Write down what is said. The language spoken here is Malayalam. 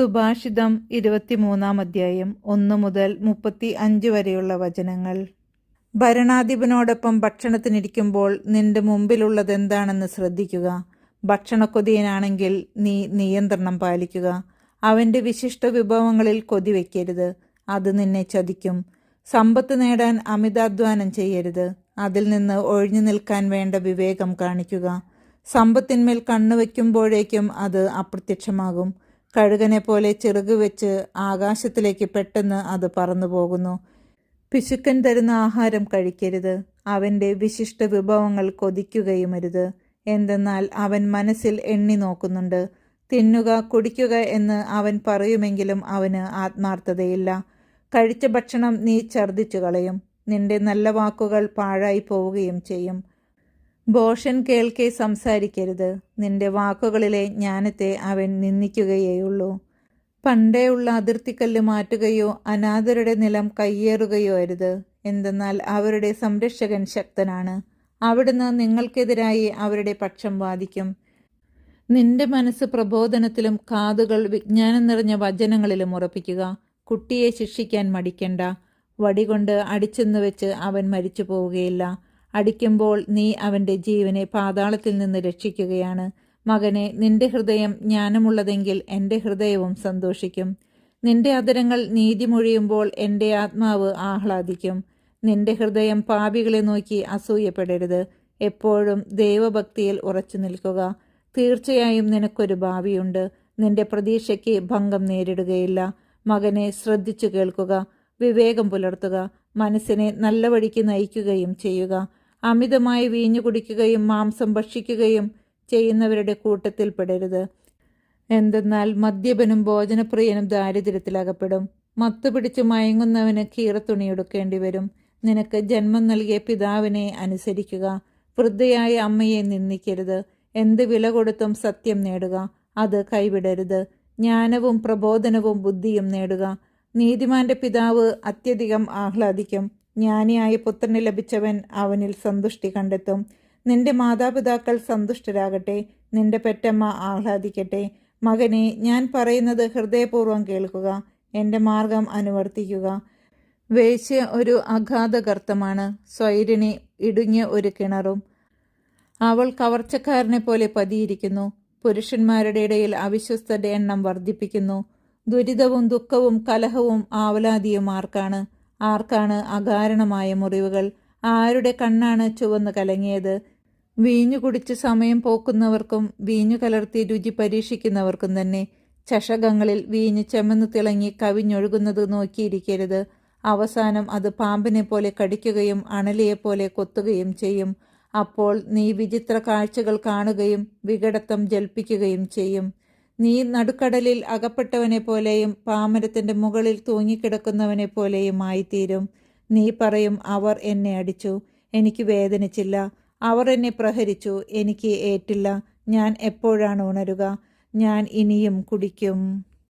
സുഭാഷിതം ഇരുപത്തിമൂന്നാം അധ്യായം ഒന്ന് മുതൽ മുപ്പത്തി അഞ്ച് വരെയുള്ള വചനങ്ങൾ. ഭരണാധിപനോടൊപ്പം ഭക്ഷണത്തിനിരിക്കുമ്പോൾ നിന്റെ മുമ്പിലുള്ളത് എന്താണെന്ന് ശ്രദ്ധിക്കുക. ഭക്ഷണക്കൊതിയനാണെങ്കിൽ നീ നിയന്ത്രണം പാലിക്കുക. അവന്റെ വിശിഷ്ട വിഭവങ്ങളിൽ കൊതി വയ്ക്കരുത് അത് നിന്നെ ചതിക്കും. സമ്പത്ത് നേടാൻ അമിതാധ്വാനം ചെയ്യരുത്. അതിൽ നിന്ന് ഒഴിഞ്ഞു നിൽക്കാൻ വേണ്ട വിവേകം കാണിക്കുക. സമ്പത്തിന്മേൽ കണ്ണുവെക്കുമ്പോഴേക്കും അത് അപ്രത്യക്ഷമാകും. കഴുകനെ പോലെ ചിറക് വെച്ച് ആകാശത്തിലേക്ക് പെട്ടെന്ന് അത് പറന്നു പോകുന്നു. പിശുക്കൻ തരുന്ന ആഹാരം കഴിക്കരുത്. അവന്റെ വിശിഷ്ട വിഭവങ്ങൾ കൊതിക്കുകയുമരുത്. എന്തെന്നാൽ അവൻ മനസ്സിൽ എണ്ണി നോക്കുന്നുണ്ട്. തിന്നുക കുടിക്കുക എന്ന് അവൻ പറയുമെങ്കിലും അവന് ആത്മാർത്ഥതയില്ല. കഴിച്ച ഭക്ഷണം നീ ഛർദ്ദിച്ചു കളയും നിന്റെ നല്ല വാക്കുകൾ പാഴായി പോവുകയും ചെയ്യും. ഭോഷൻ കേൾക്കെ സംസാരിക്കരുത്. നിന്റെ വാക്കുകളിലെ ജ്ഞാനത്തെ അവൻ നിന്ദിക്കുകയേയുള്ളൂ. പണ്ടേയുള്ള അതിർത്തിക്കല്ല് മാറ്റുകയോ അനാഥരുടെ നിലം കയ്യേറുകയോ അരുത്. എന്തെന്നാൽ അവരുടെ സംരക്ഷകൻ ശക്തനാണ്. അവിടുന്ന് നിങ്ങൾക്കെതിരായി അവരുടെ പക്ഷം വാദിക്കും. നിന്റെ മനസ്സ് പ്രബോധനത്തിലും കാതുകൾ വിജ്ഞാനം നിറഞ്ഞ വചനങ്ങളിലും ഉറപ്പിക്കുക. കുട്ടിയെ ശിക്ഷിക്കാൻ മടിക്കണ്ട. വടികൊണ്ട് അടിച്ചെന്ന് വെച്ച് അവൻ മരിച്ചു പോവുകയില്ല അടിക്കുമ്പോൾ നീ അവന്റെ ജീവനെ പാതാളത്തിൽ നിന്ന് രക്ഷിക്കുകയാണ്. മകനെ നിന്റെ ഹൃദയം ജ്ഞാനമുള്ളതെങ്കിൽ എന്റെ ഹൃദയവും സന്തോഷിക്കും. നിന്റെ അതിരങ്ങൾ നീതി മൊഴിയുമ്പോൾ എന്റെ ആത്മാവ് ആഹ്ലാദിക്കും. നിന്റെ ഹൃദയം പാപികളെ നോക്കി അസൂയപ്പെടരുത്. എപ്പോഴും ദൈവഭക്തിയിൽ ഉറച്ചു നിൽക്കുക. തീർച്ചയായും നിനക്കൊരു ഭാവിയുണ്ട്. നിന്റെ പ്രതീക്ഷയ്ക്ക് ഭംഗം നേരിടുകയില്ല. മകനെ ശ്രദ്ധിച്ചു കേൾക്കുക. വിവേകം പുലർത്തുക. മനസ്സിനെ നല്ല വഴിക്ക് നയിക്കുകയും ചെയ്യുക. അമിതമായി വീഞ്ഞു കുടിക്കുകയും മാംസം ഭക്ഷിക്കുകയും ചെയ്യുന്നവരുടെ കൂട്ടത്തിൽ പെടരുത്. എന്തെന്നാൽ മദ്യപനും ഭോജനപ്രിയനും ദാരിദ്ര്യത്തിലകപ്പെടും. മത്തു പിടിച്ച് മയങ്ങുന്നവന് കീറത്തുണിയെടുക്കേണ്ടി വരും. നിനക്ക് ജന്മം നൽകിയ പിതാവിനെ അനുസരിക്കുക. വൃദ്ധയായ അമ്മയെ നിന്ദിക്കരുത്. എന്ത് വില കൊടുത്തും സത്യം നേടുക. അത് കൈവിടരുത്. ജ്ഞാനവും പ്രബോധനവും ബുദ്ധിയും നേടുക. നീതിമാന്റെ പിതാവ് അത്യധികം ആഹ്ലാദിക്കും. ജ്ഞാനിയായ പുത്രന് ലഭിച്ചവൻ അവനിൽ സന്തുഷ്ടി കണ്ടെത്തും. നിന്റെ മാതാപിതാക്കൾ സന്തുഷ്ടരാകട്ടെ നിന്റെ പെറ്റമ്മ ആഹ്ലാദിക്കട്ടെ. മകനെ ഞാൻ പറയുന്നത് ഹൃദയപൂർവം കേൾക്കുക എന്റെ മാർഗം അനുവർത്തിക്കുക. വേശ്യ ഒരു അഗാധകർത്തമാണ് സ്വൈരിണി ഇടുങ്ങിയ ഒരു കിണറും. അവൾ കവർച്ചക്കാരനെ പോലെ പതിയിരിക്കുന്നു പുരുഷന്മാരുടെ ഇടയിൽ അവിശ്വസ്തയുടെ എണ്ണം വർദ്ധിപ്പിക്കുന്നു. ദുരിതവും ദുഃഖവും കലഹവും ആവലാതിയും ആർക്കാണ് ആർക്കാണ് അകാരണമായ മുറിവുകൾ? ആരുടെ കണ്ണാണ് ചുവന്ന് കലങ്ങിയത്? വീഞ്ഞു കുടിച്ച് സമയം പോക്കുന്നവർക്കും വീഞ്ഞു കലർത്തി രുചി പരീക്ഷിക്കുന്നവർക്കും തന്നെ ചഷകങ്ങളിൽ വീഞ്ഞ് ചെമ്മന്ന് തിളങ്ങി കവിഞ്ഞൊഴുകുന്നത് നോക്കിയിരിക്കരുത്. അവസാനം അത് പാമ്പിനെ പോലെ കടിക്കുകയും അണലിയെപ്പോലെ കൊത്തുകയും ചെയ്യും. അപ്പോൾ നീ വിചിത്ര കാഴ്ചകൾ കാണുകയും വികടത്വം ജൽപ്പിക്കുകയും ചെയ്യും. നീ നടുക്കടലിൽ അകപ്പെട്ടവനെ പോലെയും പാമരത്തിന്റെ മുകളിൽ തൂങ്ങിക്കിടക്കുന്നവനെ പോലെയും ആയിത്തീരും. നീ പറയും അവർ എന്നെ അടിച്ചു. എനിക്ക് വേദനിച്ചില്ല. അവർ എന്നെ പ്രഹരിച്ചു. എനിക്ക് ഏറ്റില്ല. ഞാൻ എപ്പോഴാണ് ഉണരുക? ഞാൻ ഇനിയും കുടിക്കും.